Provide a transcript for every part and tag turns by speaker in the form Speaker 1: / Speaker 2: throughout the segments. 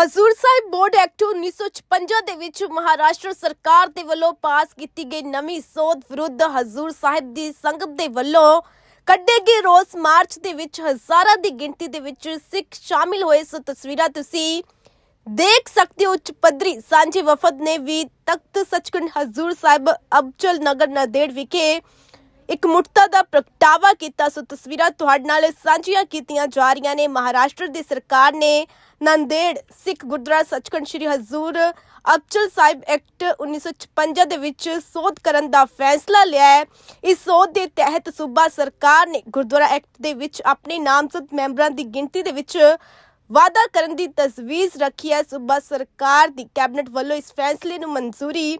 Speaker 1: Hazur Sahib board act 1956 ਦੇ ਵਿੱਚ ਮਹਾਰਾਸ਼ਟਰ ਸਰਕਾਰ ਦੇ ਵੱਲੋਂ ਪਾਸ ਕੀਤੀ ਗਈ ਨਵੀਂ ਸੋਧ ਵਿਰੁੱਧ ਹਜ਼ੂਰ ਸਾਹਿਬ ਦੀ ਸੰਗਤ ਦੇ ਵੱਲੋਂ ਕੱਢੇ ਗਏ ਰੋਸ ਮਾਰਚ ਦੇ ਵਿੱਚ ਹਜ਼ਾਰਾਂ ਦੀ ਗਿਣਤੀ ਦੇ ਵਿੱਚ ਸਿੱਖ ਸ਼ਾਮਿਲ ਹੋਏ। ਸੋ ਤਸਵੀਰਾਂ ਤੁਸੀਂ ਦੇਖ ਸਕਦੇ ਹੋ। ਉੱਚ ਪੱਧਰੀ ਸਾਂਝੇ ਵਫਦ ਨੇ ਵੀ ਤਖਤ ਸਚਖੰਡ ਹਜ਼ੂਰ ਸਾਹਿਬ ਅਬਚਲ ਨਗਰ ਨਦੇੜ ਵਿਖੇ ਇੱਕ ਮੁੱਠਤਾ ਦਾ ਪ੍ਰਗਟਾਵਾ ਕੀਤਾ। ਸੋ ਤਸਵੀਰਾਂ ਤੁਹਾਡੇ ਨਾਲ ਸਾਂਝੀਆਂ ਕੀਤੀਆਂ ਜਾ ਰਹੀਆਂ ਨੇ। ਮਹਾਰਾਸ਼ਟਰ ਦੀ ਸਰਕਾਰ ਨੇ ਨੰਦੇੜ ਸਿੱਖ ਗੁਰਦੁਆਰਾ ਸੱਚਖੰਡ ਸ੍ਰੀ ਹਜ਼ੂਰ ਅਬਚਲ ਸਾਹਿਬ ਐਕਟ 1956 ਦੇ ਵਿੱਚ ਸੋਧ ਕਰਨ ਦਾ ਫੈਸਲਾ ਲਿਆ ਹੈ। ਇਸ ਸੋਧ ਦੇ ਤਹਿਤ ਸੂਬਾ ਸਰਕਾਰ ਨੇ ਗੁਰਦੁਆਰਾ ਐਕਟ ਦੇ ਵਿੱਚ ਆਪਣੇ ਨਾਮਜ਼ਦ ਮੈਂਬਰਾਂ ਦੀ ਗਿਣਤੀ ਦੇ ਵਿੱਚ ਵਾਅਦਾ ਕਰਨ ਦੀ ਤਜਵੀਜ਼ ਰੱਖੀ ਹੈ। ਸੂਬਾ ਸਰਕਾਰ ਦੀ ਕੈਬਨਿਟ ਵੱਲੋਂ ਇਸ ਫੈਸਲੇ ਨੂੰ ਮਨਜ਼ੂਰੀ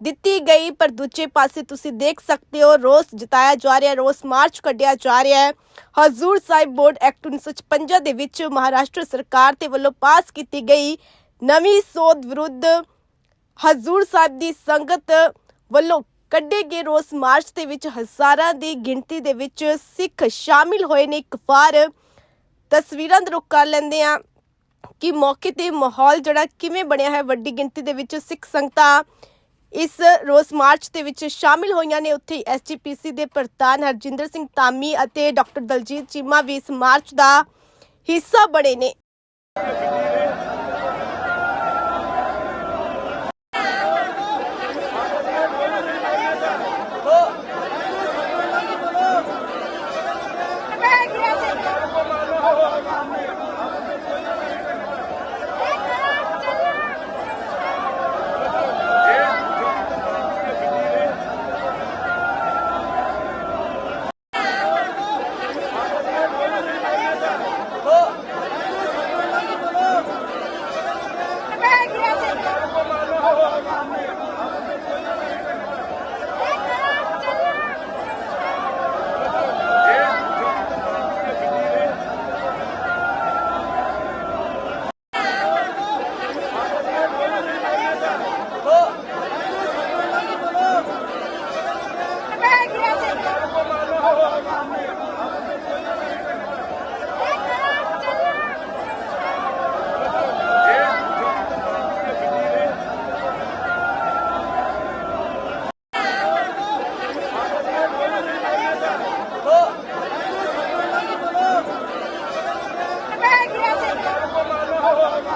Speaker 1: ਦਿੱਤੀ ਗਈ, ਪਰ ਦੂਜੇ ਪਾਸੇ ਤੁਸੀਂ ਦੇਖ ਸਕਦੇ ਹੋ, ਰੋਸ ਜਤਾਇਆ ਜਾ ਰਿਹਾ ਹੈ, ਰੋਸ ਮਾਰਚ ਕੱਢਿਆ ਜਾ ਰਿਹਾ ਹੈ। ਹਜ਼ੂਰ ਸਾਹਿਬ ਬੋਰਡ ਐਕਟ 1956 ਦੇ ਵਿੱਚ ਮਹਾਰਾਸ਼ਟਰ ਸਰਕਾਰ ਦੇ ਵੱਲੋਂ ਪਾਸ ਕੀਤੀ ਗਈ ਨਵੀਂ ਸੋਧ ਵਿਰੁੱਧ ਹਜ਼ੂਰ ਸਾਹਿਬ ਦੀ ਸੰਗਤ ਵੱਲੋਂ ਕੱਢੇ ਗਏ ਰੋਸ ਮਾਰਚ ਦੇ ਵਿੱਚ ਹਜ਼ਾਰਾਂ ਦੀ ਗਿਣਤੀ ਦੇ ਵਿੱਚ ਸਿੱਖ ਸ਼ਾਮਿਲ ਹੋਏ ਨੇ। ਇੱਕ ਵਾਰ ਤਸਵੀਰਾਂ ਦਾ ਰੁਖ ਕਰ ਲੈਂਦੇ ਆ ਕਿ ਮੌਕੇ ਤੇ ਮਾਹੌਲ ਜਿਹੜਾ ਕਿਵੇਂ ਬਣਿਆ ਹੈ। ਵੱਡੀ ਗਿਣਤੀ ਦੇ ਵਿੱਚ ਸਿੱਖ ਸੰਗਤਾਂ ਇਸ ਰੋਸ ਮਾਰਚ ਦੇ ਵਿੱਚ ਸ਼ਾਮਿਲ ਹੋਈਆਂ ਨੇ ਉੱਥੇ ਐਸਜੀਪੀਸੀ ਦੇ ਪ੍ਰਧਾਨ ਹਰਜਿੰਦਰ ਸਿੰਘ ਤਾਮੀ ਅਤੇ ਡਾਕਟਰ ਦਲਜੀਤ ਚੀਮਾ ਵੀ ਇਸ ਮਾਰਚ ਦਾ ਹਿੱਸਾ ਬਣੇ ਨੇ।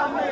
Speaker 1: Amen.